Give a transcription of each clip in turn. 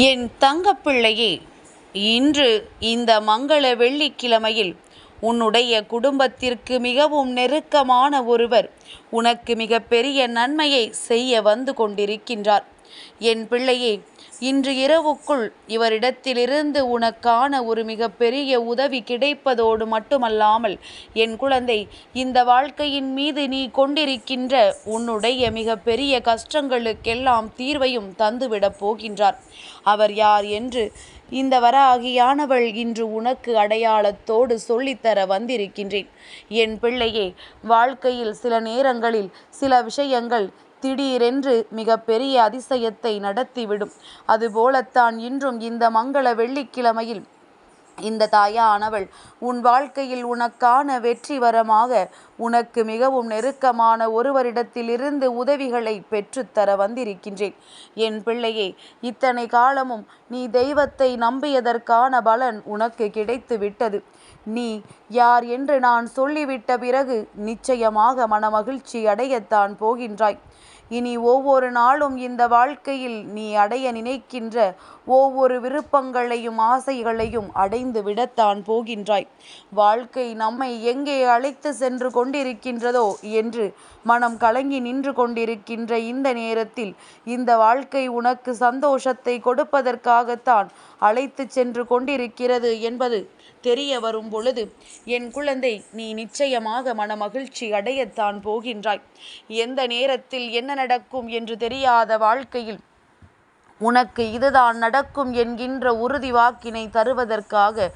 என் தங்கப்பிள்ளையே இன்று இந்த மங்கள வெள்ளிக்கிழமையில் உன்னுடைய குடும்பத்திற்கு மிகவும் நெருக்கமான ஒருவர் உனக்கு மிகப்பெரிய நன்மையை செய்ய வந்து கொண்டிருக்கின்றார். என் பிள்ளையே இன்று இரவுக்குள் இவரிடத்திலிருந்து உனக்கான ஒரு மிகப்பெரிய உதவி கிடைப்பதோடு மட்டுமல்லாமல் என் குழந்தை இந்த வாழ்க்கையின் மீது நீ கொண்டிருக்கின்ற உன்னுடைய மிகப்பெரிய கஷ்டங்களுக்கெல்லாம் தீர்வையும் தந்துவிடப் போகின்றார். அவர் யார் என்று இந்த வராகியானவள் இன்று உனக்கு அடையாளத்தோடு சொல்லித்தர வந்திருக்கின்றேன். என் பிள்ளையே வாழ்க்கையில் சில நேரங்களில் சில விஷயங்கள் திடீரென்று மிகப்பெரிய அதிசயத்தை நடத்திவிடும். அதுபோலத்தான் இன்றும் இந்த மங்கள வெள்ளிக்கிழமையில் இந்த தாயானவள் உன் வாழ்க்கையில் உனக்கான வெற்றி வரமாக உனக்கு மிகவும் நெருக்கமான ஒருவரிடத்திலிருந்து உதவிகளை பெற்றுத்தர வந்திருக்கின்றேன். என் பிள்ளையே இத்தனை காலமும் நீ தெய்வத்தை நம்பியதற்கான பலன் உனக்கு கிடைத்து விட்டது நீ யார் என்று நான் சொல்லிவிட்ட பிறகு நிச்சயமாக மனமகிழ்ச்சி அடையத்தான் போகின்றாய். இனி ஒவ்வொரு நாளும் இந்த வாழ்க்கையில் நீ அடைய நினைக்கின்ற ஒவ்வொரு விருப்பங்களையும் ஆசைகளையும் அடைந்து விடத்தான் போகின்றாய். வாழ்க்கை நம்மை எங்கே அழைத்து சென்று கொண்டிருக்கின்றதோ என்று மனம் கலங்கி நின்று கொண்டிருக்கின்ற இந்த நேரத்தில் இந்த வாழ்க்கை உனக்கு சந்தோஷத்தை கொடுப்பதற்காகத்தான் அழைத்து சென்று கொண்டிருக்கிறது என்பது தெரிய வரும் பொழுது என் குழந்தை நீ நிச்சயமாக மனமகிழ்ச்சி அடையத்தான் போகின்றாய். எந்த நேரத்தில் என்ன நடக்கும் என்று தெரியாத வாழ்க்கையில் உனக்கு இதுதான் நடக்கும் என்கின்ற உறுதி வாக்கினை தருவதற்காக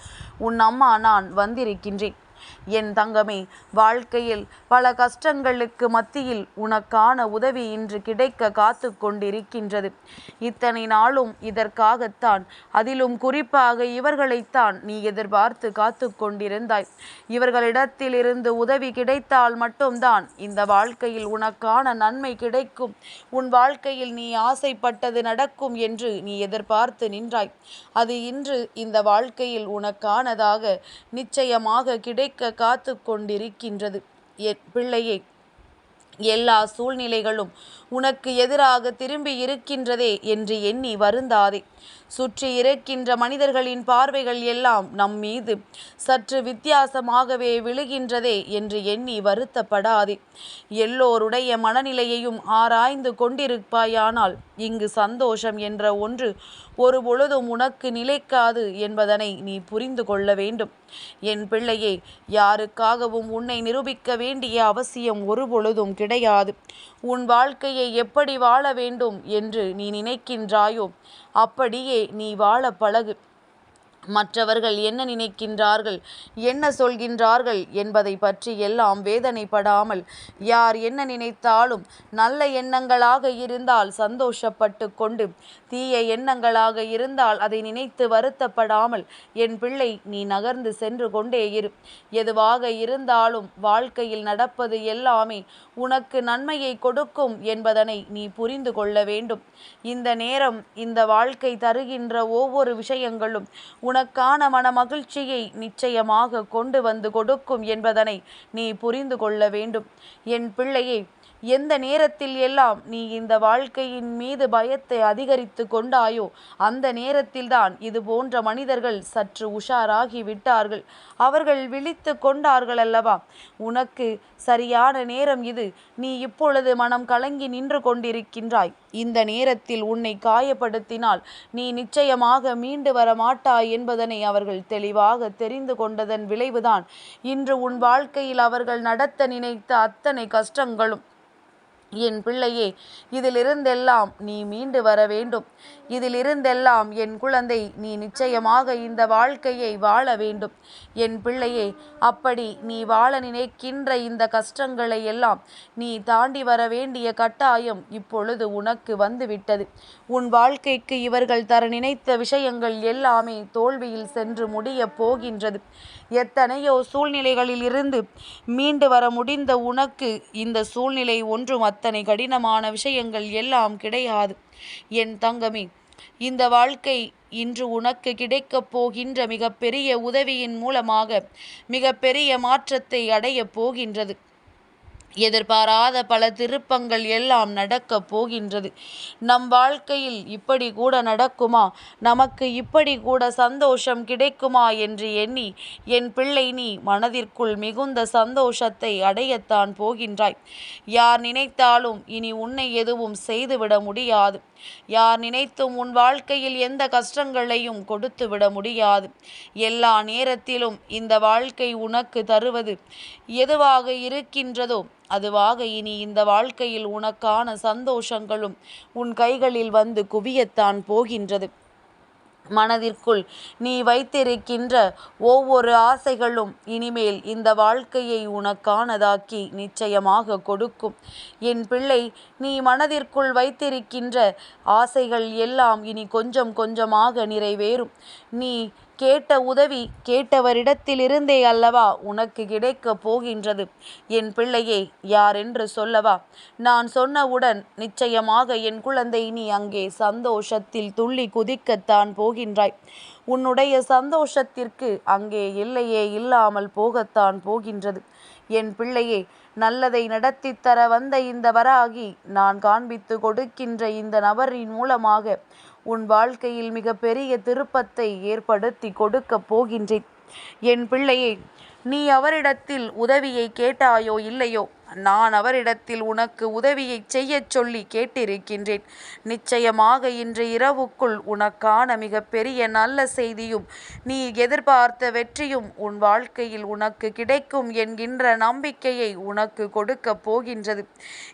உன் அம்மா நான் வந்திருக்கின்றேன். என் தங்கமே வாழ்க்கையில் பல கஷ்டங்களுக்கு மத்தியில் உனக்கான உதவி இன்று கிடைக்க காத்து கொண்டிருக்கின்றது. இத்தனை நாளும் இதற்காகத்தான் அதிலும் குறிப்பாக இவர்களைத்தான் நீ எதிர்பார்த்து காத்து கொண்டிருந்தாய். இவர்களிடத்திலிருந்து உதவி கிடைத்தால் மட்டும்தான் இந்த வாழ்க்கையில் உனக்கான நன்மை கிடைக்கும். உன் வாழ்க்கையில் நீ ஆசைப்பட்டது நடக்கும் என்று நீ எதிர்பார்த்து நின்றாய். அது இன்று இந்த வாழ்க்கையில் உனக்கானதாக நிச்சயமாக கிடைக்கும். கிடைக்க காத்து கொண்டிருக்கின்றது. என் பிள்ளையை எல்லா சூழ்நிலைகளும் உனக்கு எதிராக திரும்பி இருக்கின்றதே என்று எண்ணி வருந்தாதே. சுற்றி இருக்கின்ற மனிதர்களின் பார்வைகள் எல்லாம் நம் மீது சற்று வித்தியாசமாகவே விழுகின்றதே என்று எண்ணி வருத்தப்படாதே. எல்லோருடைய மனநிலையையும் ஆராய்ந்து கொண்டிருப்பாயானால் இங்கு சந்தோஷம் என்ற ஒன்று ஒரு பொழுதும் உனக்கு நிலைக்காது என்பதனை நீ புரிந்து கொள்ள வேண்டும். என் பிள்ளையே யாருக்காகவும் உன்னை நிரூபிக்க வேண்டிய அவசியம் ஒரு பொழுதும் கிடையாது. உன் வாழ்க்கையை எப்படி வாழ வேண்டும் என்று நீ நினைக்கின்றாயோ அப்படியே நீ வாழ பழகு. மற்றவர்கள் என்ன நினைக்கின்றார்கள் என்ன சொல்கின்றார்கள் என்பதை பற்றி எல்லாம் வேதனைப்படாமல் யார் என்ன நினைத்தாலும் நல்ல எண்ணங்களாக இருந்தால் சந்தோஷப்பட்டு கொண்டு தீய எண்ணங்களாக இருந்தால் அதை நினைத்து வருத்தப்படாமல் என் பிள்ளை நீ நகர்ந்து சென்று கொண்டே இரு. எதுவாக இருந்தாலும் வாழ்க்கையில் நடப்பது எல்லாமே உனக்கு நன்மையை கொடுக்கும் என்பதனை நீ புரிந்து கொள்ள வேண்டும். இந்த நேரம் இந்த வாழ்க்கை தருகின்ற ஒவ்வொரு விஷயங்களும் உனக்கான மன மகிழ்ச்சியை நிச்சயமாக கொண்டு வந்து கொடுக்கும் என்பதனை நீ புரிந்து கொள்ள வேண்டும். என் பிள்ளையை எந்த நேரத்தில் எல்லாம் நீ இந்த வாழ்க்கையின் மீது பயத்தை அதிகரித்து கொண்டாயோ அந்த நேரத்தில்தான் இது போன்ற மனிதர்கள் சற்று உஷாராகி விட்டார்கள். அவர்கள் விழித்து கொண்டார்கள் அல்லவா உனக்கு சரியான நேரம் இது. நீ இப்பொழுது மனம் கலங்கி நின்று கொண்டிருக்கின்றாய். இந்த நேரத்தில் உன்னை காயப்படுத்தினால் நீ நிச்சயமாக மீண்டு வர மாட்டாய் என்பதனை அவர்கள் தெளிவாக தெரிந்து கொண்டதன் விளைவுதான். இன்று உன் வாழ்க்கையில் அவர்கள் நடத்த நினைத்த அத்தனை கஷ்டங்களும் என் பிள்ளையே இதிலிருந்தெல்லாம் நீ மீண்டு வர வேண்டும். இதிலிருந்தெல்லாம் என் குழந்தை நீ நிச்சயமாக இந்த வாழ்க்கையை வாழ வேண்டும். என் பிள்ளையே அப்படி நீ வாழ நினைக்கின்ற இந்த கஷ்டங்களை எல்லாம் நீ தாண்டி வர வேண்டிய கட்டாயம் இப்பொழுது உனக்கு வந்துவிட்டது. உன் வாழ்க்கைக்கு இவர்கள் தர நினைத்த விஷயங்கள் எல்லாமே தோல்வியில் சென்று முடியப் போகின்றது. எத்தனையோ சூழ்நிலைகளில் இருந்து மீண்டு வர முடிந்த உனக்கு இந்த சூழ்நிலை ஒன்றும் அத்தனை கடினமான விஷயங்கள் எல்லாம் கிடையாது. என் தங்கமே இந்த வாழ்க்கை இன்று உனக்கு கிடைக்கப் போகின்ற மிகப்பெரிய உதவியின் மூலமாக மிகப்பெரிய மாற்றத்தை அடையப் போகின்றது. எதிர்பாராத பல திருப்பங்கள் எல்லாம் நடக்கப் போகின்றது. நம் வாழ்க்கையில் இப்படி கூட நடக்குமா? நமக்கு இப்படி கூட சந்தோஷம் கிடைக்குமா என்று எண்ணி என் பிள்ளை நீ மனதிற்குள் மிகுந்த சந்தோஷத்தை அடையத்தான் போகின்றாய். யார் நினைத்தாலும் இனி உன்னை எதுவும் செய்துவிட முடியாது. யார் நினைத்தும் உன் வாழ்க்கையில் எந்த கஷ்டங்களையும் கொடுத்து விட முடியாது. எல்லா நேரத்திலும் இந்த வாழ்க்கை உனக்கு தருவது எதுவாக இருக்கின்றதோ அதுவாக இனி இந்த வாழ்க்கையில் உனக்கான சந்தோஷங்களும் உன் கைகளில் வந்து குவியத்தான் போகின்றது. மனதிற்குள் நீ வைத்திருக்கின்ற ஒவ்வொரு ஆசைகளும் இனிமேல் இந்த வாழ்க்கையை உனக்கானதாக்கி நிச்சயமாக கொடுக்கும். என் பிள்ளை நீ மனதிற்குள் வைத்திருக்கின்ற ஆசைகள் எல்லாம் இனி கொஞ்சம் கொஞ்சமாக நிறைவேறும். நீ கேட்ட உதவி கேட்டவரிடத்திலிருந்தே அல்லவா உனக்கு கிடைக்கப் போகின்றது? என் பிள்ளையே யாரென்று சொல்லவா? நான் சொன்னவுடன் நிச்சயமாக என் குழந்தை நீ அங்கே சந்தோஷத்தில் துள்ளி குதிக்கத்தான் போகின்றாய். உன்னுடைய சந்தோஷத்திற்கு அங்கே இல்லையே இல்லாமல் போகத்தான் போகின்றது. என் பிள்ளையே நல்லதை நடத்தி தர வந்த இந்த வராகி நான் காண்பித்து கொடுக்கின்ற இந்த நபரின் மூலமாக உன் வாழ்க்கையில் மிக பெரிய திருப்பத்தை ஏற்படுத்தி கொடுக்கப் போகின்றேன். என் பிள்ளையே நீ அவரிடத்தில் உதவியை கேட்டாயோ இல்லையோ? நான் அவரிடத்தில் உனக்கு உதவியை செய்யச் சொல்லி கேட்டிருக்கின்றேன். நிச்சயமாக இன்று இரவுக்குள் உனக்கான மிக பெரிய நல்ல செய்தியும் நீ எதிர்பார்த்த வெற்றியும் உன் வாழ்க்கையில் உனக்கு கிடைக்கும் என்கின்ற நம்பிக்கையை உனக்கு கொடுக்கப் போகின்றது.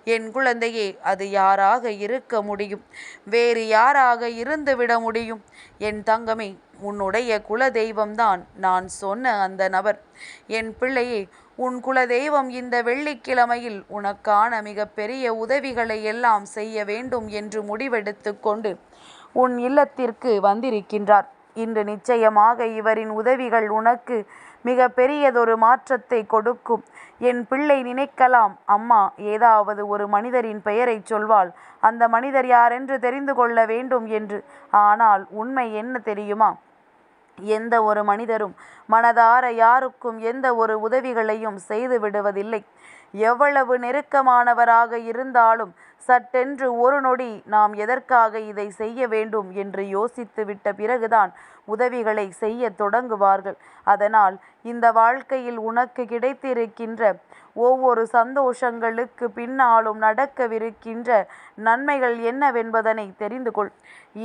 என் குழந்தையே அது யாராக இருக்க முடியும்? வேறு யாராக இருந்துவிட முடியும்? என் தங்கமே உன்னுடைய குல தெய்வம்தான் நான் சொன்ன அந்த நபர். என் பிள்ளையே உன் குலதெய்வம் இந்த வெள்ளிக்கிழமையில் உனக்கான மிக பெரிய உதவிகளை எல்லாம் செய்ய வேண்டும் என்று முடிவெடுத்து கொண்டு உன் இல்லத்திற்கு வந்திருக்கின்றார். இன்று நிச்சயமாக இவரின் உதவிகள் உனக்கு மிக பெரியதொரு மாற்றத்தை கொடுக்கும். என் பிள்ளை நினைக்கலாம் அம்மா ஏதாவது ஒரு மனிதரின் பெயரை சொல்வாள். அந்த மனிதர் யாரென்று தெரிந்து கொள்ள வேண்டும் என்று. ஆனால் உண்மை என்ன தெரியுமா? எந்த ஒரு மனிதரும் மனதார யாருக்கும் எந்த ஒரு உதவிகளையும் செய்து விடுவதில்லை. எவ்வளவு நெருக்கமானவராக இருந்தாலும் சட்டென்று ஒரு நொடி நாம் எதற்காக இதை செய்ய வேண்டும் என்று யோசித்து விட்ட பிறகுதான் உதவிகளை செய்ய தொடங்குவார்கள். அதனால் இந்த வாழ்க்கையில் உனக்கு கிடைத்திருக்கின்ற ஒவ்வொரு சந்தோஷங்களுக்கு பின்னாலும் நடக்கவிருக்கின்ற நன்மைகள் என்னவென்பதனை தெரிந்து கொள்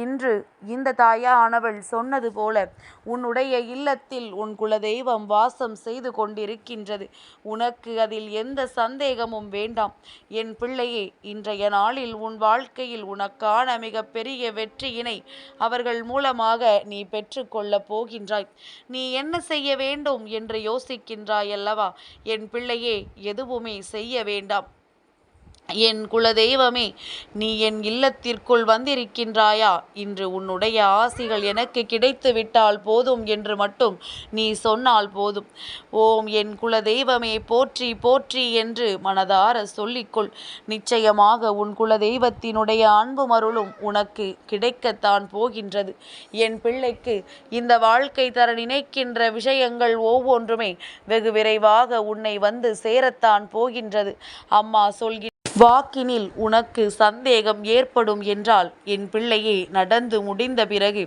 இன்று இந்த தாயானவள் சொன்னது போல உன்னுடைய இல்லத்தில் உன் குலதெய்வம் வாசம் செய்து கொண்டிருக்கின்றது. உனக்கு அதில் எந்த சந்தேகமும் வேண்டாம். என் பிள்ளையே இன்றைய நாளில் உன் வாழ்க்கையில் உனக்கான மிக பெரிய வெற்றியினை அவர்கள் மூலமாக நீ பெற்றுக்கொள்ளப் போகின்றாய். நீ என்ன செய்ய வேண்டும்? என்று யோசிக்கின்றாய் அல்லவா என் பிள்ளையே எதுவுமே செய்ய வேண்டாம். என் குலதெய்வமே நீ என் இல்லத்திற்குள் வந்திருக்கின்றாயா? இன்று உன்னுடைய ஆசிகள் எனக்கு கிடைத்து விட்டால் போதும் என்று மட்டும் நீ சொன்னால் போதும். ஓம் என் குலதெய்வமே போற்றி போற்றி என்று மனதார சொல்லிக்கொள். நிச்சயமாக உன் குலதெய்வத்தினுடைய அன்பு மருளும் உனக்கு கிடைக்கத்தான் போகின்றது. என் பிள்ளைக்கு இந்த வாழ்க்கை தர நினைக்கின்ற விஷயங்கள் ஒவ்வொன்றுமே வெகு விரைவாக உன்னை வந்து சேரத்தான் போகின்றது. அம்மா சொல்கிற வாக்கினில் உனக்கு சந்தேகம் ஏற்படும் என்றால் என் பிள்ளையே நடந்து முடிந்த பிறகு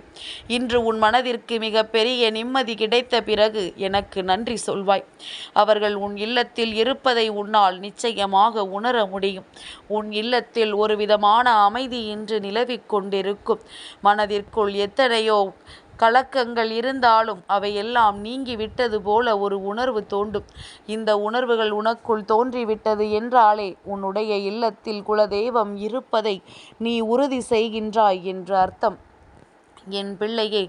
இன்று உன் மனதிற்கு மிக பெரிய நிம்மதி கிடைத்த பிறகு எனக்கு நன்றி சொல்வாய். அவர்கள் உன் இல்லத்தில் இருப்பதை உன்னால் நிச்சயமாக உணர முடியும். உன் இல்லத்தில் ஒரு விதமான அமைதி இன்று நிலவிக் கொண்டிருக்கும். மனதிற்குள் எத்தனையோ கலக்கங்கள் இருந்தாலும் அவையெல்லாம் நீங்கிவிட்டது போல ஒரு உணர்வு தோண்டும் இந்த உணர்வுகள் உனக்குள் தோன்றிவிட்டது என்றாலே உன்னுடைய இல்லத்தில் குலதெய்வம் இருப்பதை நீ உறுதி செய்கின்றாய் என்று அர்த்தம். என் பிள்ளையே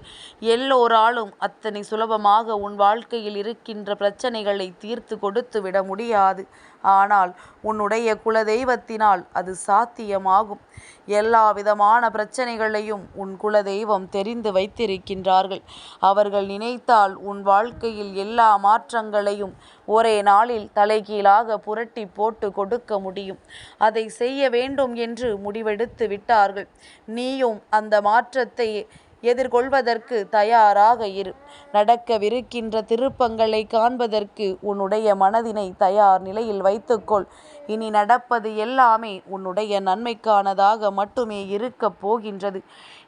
எல்லோராலும் அத்தனை சுலபமாக உன் வாழ்க்கையில் இருக்கின்ற பிரச்சனைகளை தீர்த்து கொடுத்து விட முடியாது. ஆனால் உன்னுடைய குலதெய்வத்தினால் அது சாத்தியமாகும். எல்லா விதமான பிரச்சனைகளையும் உன் குலதெய்வம் தெரிந்து வைத்திருக்கின்றார்கள். அவர்கள் நினைத்தால் உன் வாழ்க்கையில் எல்லா மாற்றங்களையும் ஒரே நாளில் தலைகீழாக புரட்டி போட்டு கொடுக்க முடியும். அதை செய்ய வேண்டும் என்று முடிவெடுத்து விட்டார்கள். நீயும் அந்த மாற்றத்தை எதிர்கொள்வதற்கு தயாராக இரு. நடக்கவிருக்கின்ற திருப்பங்களை காண்பதற்கு உன்னுடைய மனதினை தயார் நிலையில் வைத்துக்கொள். இனி நடப்பது எல்லாமே உன்னுடைய நன்மைக்கானதாக மட்டுமே இருக்கப் போகின்றது.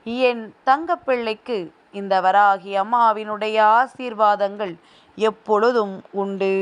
என் தங்கப்பிள்ளைக்கு இந்த வராகி அம்மாவினுடைய ஆசீர்வாதங்கள் எப்பொழுதும் உண்டு.